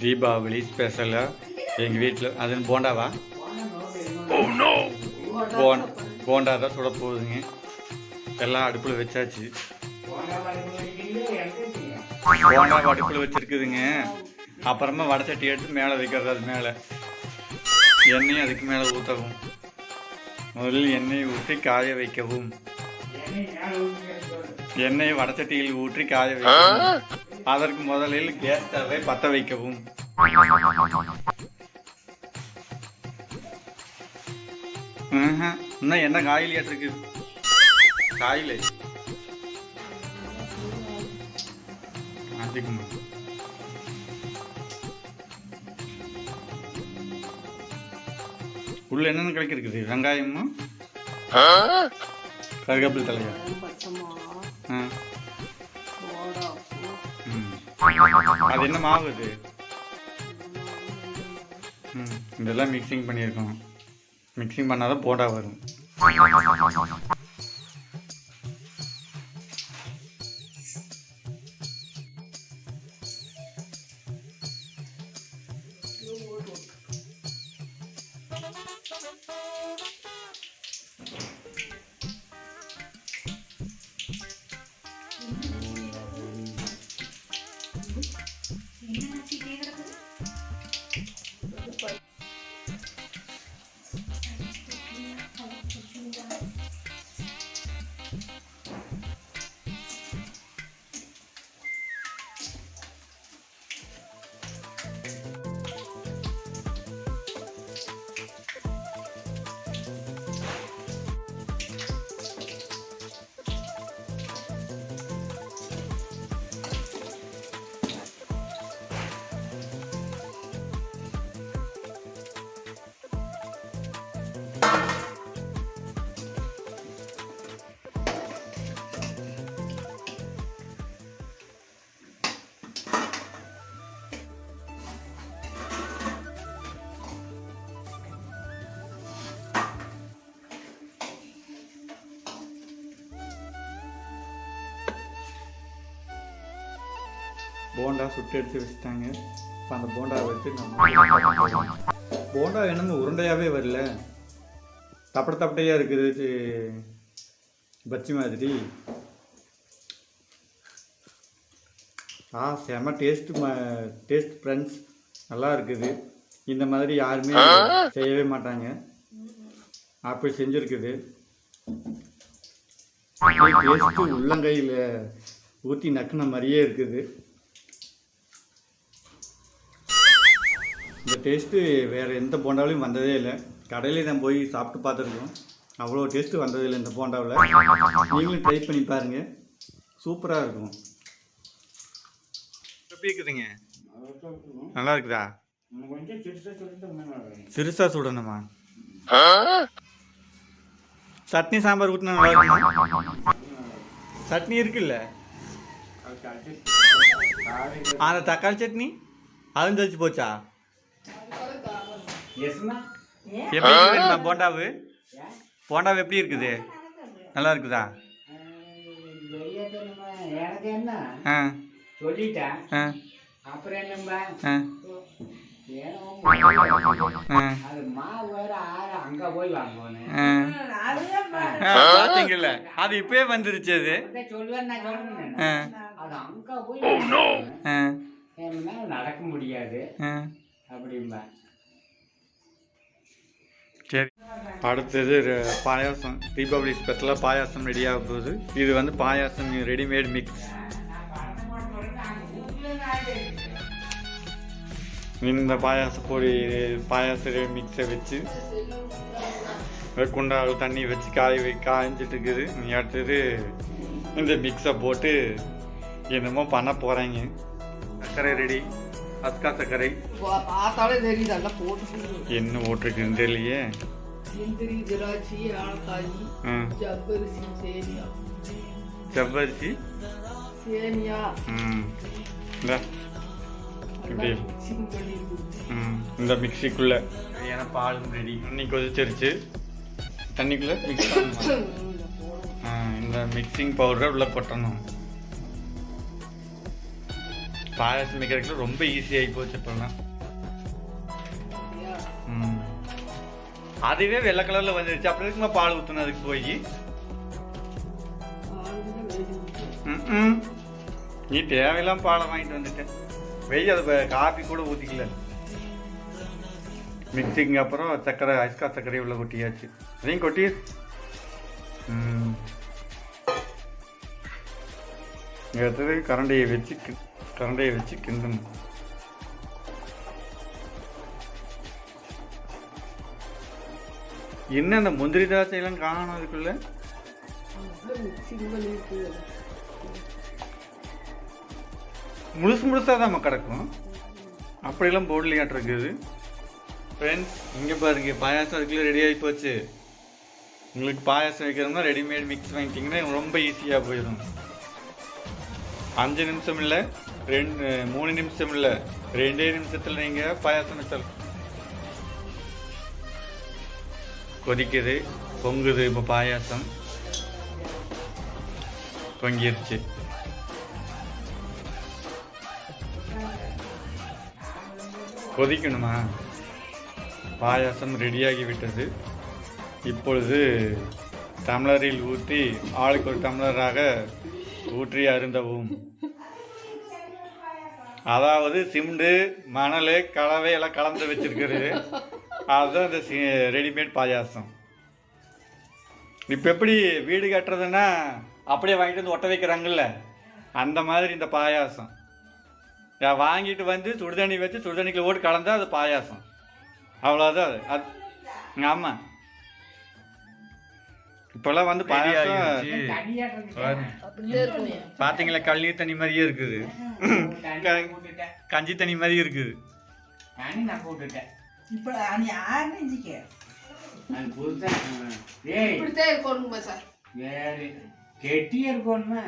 தீபாவளி ஸ்பெஷலாக எங்கள் வீட்டில் அது போண்டாவா? போன் போண்டா தான் சுட போகுதுங்க. எல்லாம் அடுப்பில் வச்சாச்சு. போண்டா அடுப்பில் வச்சிருக்குதுங்க. அப்புறமா வடை சட்டி எடுத்து மேலே வைக்கிறது அது மேலே. எண்ணெயும் அதுக்கு மேலே ஊற்றவும் முதலில் எண்ணெயை ஊற்றி காய வைக்கவும். எண்ணெயை வடச்சட்டியில் ஊற்றி காய வைக்கவும். அதற்கு முதலில் கேஸ் ஸ்டவ்வை பற்ற வைக்கவும். இன்னும் என்ன காயில் இருக்கு காயில். அதிகமா உள்ள என்னென்ன கிடைக்க இருக்குது வெங்காயமும் கருவேப்பிலை தலையா? ஆ. அது என்ன மாவு அது இதெல்லாம் மிக்சிங் பண்ணியிருக்கோம் மிக்சிங் பண்ணாதான் போண்டா வரும். போண்டா சுட்டு எடுத்து வச்சுட்டாங்க. இப்போ அந்த போண்டாவை வச்சு நம்ம போண்டா என்னமோ உருண்டையாகவே வரல? தப்பட தப்படையாக இருக்குது பச்சி மாதிரி. ஆ செம டேஸ்ட் டேஸ்ட் ஃப்ரெண்ட்ஸ் நல்லா இருக்குது. இந்த மாதிரி யாருமே செய்யவே மாட்டாங்க. அப்படி செஞ்சுருக்குது. டேஸ்ட்டு உள்ளங்கையில் ஊற்றி நக்குன மாதிரியே இருக்குது. இந்த டேஸ்ட்டு வேறு எந்த போண்டாவிலையும் வந்ததே இல்லை. கடையில தான் போய் சாப்பிட்டு பார்த்துருக்கோம். அவ்வளோ டேஸ்ட்டு வந்ததே இல்லை இந்த போண்டாவில். நீங்களும் ட்ரை பண்ணி பாருங்கள் சூப்பராக இருக்கும். எப்படி இருக்குதுங்க நல்லா இருக்குதா? சிறுசா சுடணுமா? சட்னி சாம்பார் ஊற்றினா நல்லா இருக்குமா? சட்னி இருக்குல்ல? அந்த தக்காளி சட்னி? அதுவும் தெளிச்சு போச்சா? எப்படி இருக்குதுமா போண்டாவு? போண்டாவு எப்படி இருக்குது? நல்லா இருக்குதா? பாத்தீங்கல்ல? அது இப்பயே வந்துருச்சு அது. என்னால நடக்க முடியாது. ஆ. அப்படிம்பா சரி. அடுத்தது பாயாசம். தீபாவளி ஸ்பெஷலாக பாயாசம் ரெடி போகுது. இது வந்து பாயாசம் ரெடிமேட் மிக்ஸ் இந்த பாயாச பொடி பாயாச மிக்ஸை வச்சு குண்டாவில் தண்ணி வச்சு காய வை காய்ஞ்சிட்டு இருக்குது. அடுத்தது இந்த மிக்ஸை போட்டு என்னமோ பண்ண போகிறாங்க சர்க்கரை ரெடி அஸ்கா சர்க்கரை பா- பார்த்தாலே தெரியுது எல்லாம் போட்டு என்ன ஓட்டிருக்குன்னு தெரியலையே. திராட்சை ஏலக்காய் ஆ. ஜவ்வரிசி சேமியா. செவ்வரிசி சேமியா. ம். இந்த. மிக்சிக்குள்ளே. ஏன்னா பாலும் ரெடி. தண்ணி கொதிச்சிருச்சு. தண்ணிக்குள்ளே மிக்ஸ் பண்ணணும்? இந்த மிக்சிங் பவுடரை உள்ள கொட்டணும். பாயாசம் வைக்கிறதுக்கு ரொம்ப ஈஸியாகி போச்சு இப்போல்லாம் அதுவே வெள்ளை கலர்ல வந்துருச்சு. அப்புறம் இருக்குமா பால் ஊற்றணும் அதுக்கு போய்? நீ தேவையில்லாம பாலை வாங்கிட்டு வந்துட்டேன் வெய் அதை ப- காபி கூட ஊற்றிக்கல மிக்சிங்க அப்புறம் சர்க்கரை ஐஸ்கா சர்க்கரை உள்ள கொட்டியாச்சு. அதையும் கொட்டி. ம். அடுத்தது கரண்டையை வச்சு கரண்டையை வச்சு கிண்டணும் என்ன அந்த முந்திரி திராட்சையெல்லாம் காணும் அதுக்குள்ள முழுசு முழுசாக தான் கிடக்கும். அப்படியெல்லாம் போடலையாட்டு இருக்குது ஃப்ரெண்ட்ஸ் இங்கே பாருங்க பாயாசம் அதுக்குள்ளே ரெடி ஆகி போச்சு. உங்களுக்கு பாயாசம் வைக்கிறோம்னா ரெடிமேட் மிக்ஸ் வாங்கிட்டிங்கன்னா ரொம்ப ஈஸியாக போயிடும். அஞ்சு நிமிஷம் இல்லை. ரெண்டு மூணு நிமிஷம் இல்லை. ரெண்டே நிமிஷத்தில் நீங்கள் பாயாசம் வச்சிடலாம் கொதிக்குது பொங்குது இப்போ பாயாசம். பொங்கிருச்சு. கொதிக்கணுமா? பாயாசம் ரெடியாகி விட்டது. இப்பொழுது டம்ளரில் ஊற்றி ஆளுக்கு ஒரு டம்ளராக ஊற்றி அருந்தவும். அதாவது சிமெண்டு மணல் கலவை எல்லாம் கலந்து வச்சிருக்கிறது. அதுதான் இந்த ரெடிமேட் பாயாசம். இப்போ எப்படி வீடு கட்டுறதுன்னா அப்படியே வாங்கிட்டு வந்து ஒட்ட வைக்கிறாங்கல்ல அந்த மாதிரி இந்த பாயாசம். வாங்கிட்டு வந்து சுடுதண்ணி வச்சு சுடுதண்ணிக்குள்ள ஓட்டு கலந்தா அது பாயாசம். அவ்வளோதான் அது. அது ஆமாம் இப்போல்லாம் வந்து. பார்த்தீங்களா கள்ளி தண்ணி மாதிரியே இருக்குது. கஞ்சி தண்ணி மாதிரி இருக்குது. கெட்டியா இருக்கணுமா?